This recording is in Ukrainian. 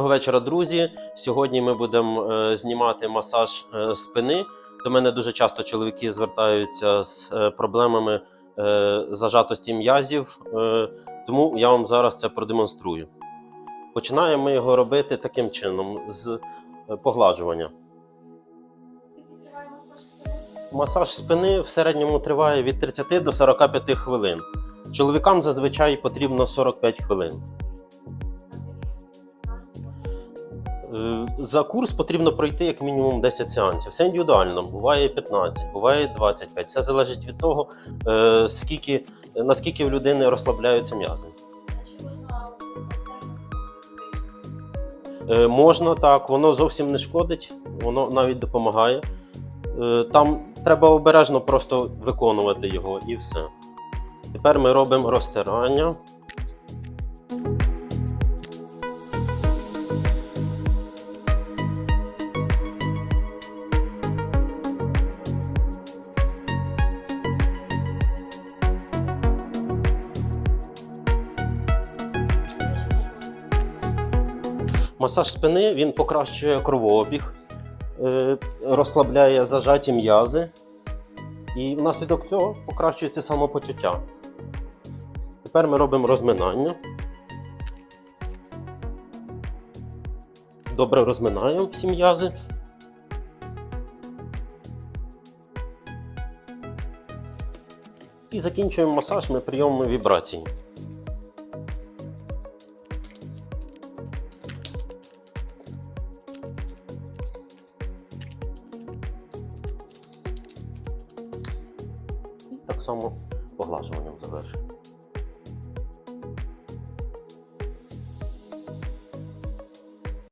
Доброго вечора, друзі. Сьогодні ми будемо е, знімати масаж е, спини. До мене дуже часто чоловіки звертаються з е, проблемами зажатості м'язів, тому я вам зараз це продемонструю. Починаємо ми його робити таким чином: з е, поглажування. Масаж спини в середньому триває від 30 до 45 хвилин. Чоловікам зазвичай потрібно 45 хвилин. За курс потрібно пройти як мінімум 10 сеансів. Все індивідуально, буває 15, буває 25. Все залежить від того, е, скільки, наскільки в людини розслабляються м'язи. Е, Можна так, воно зовсім не шкодить, воно навіть допомагає. Е, Там треба обережно просто виконувати його і все. Тепер ми робимо розтирання. Масаж спини він покращує кровообіг, е, розслабляє зажаті м'язи, і внаслідок цього покращується самопочуття. Тепер ми робимо розминання. Добре розминаємо всі м'язи. І закінчуємо масаж ми прийомами вібрацій. Так само поглажуванням завершуємо.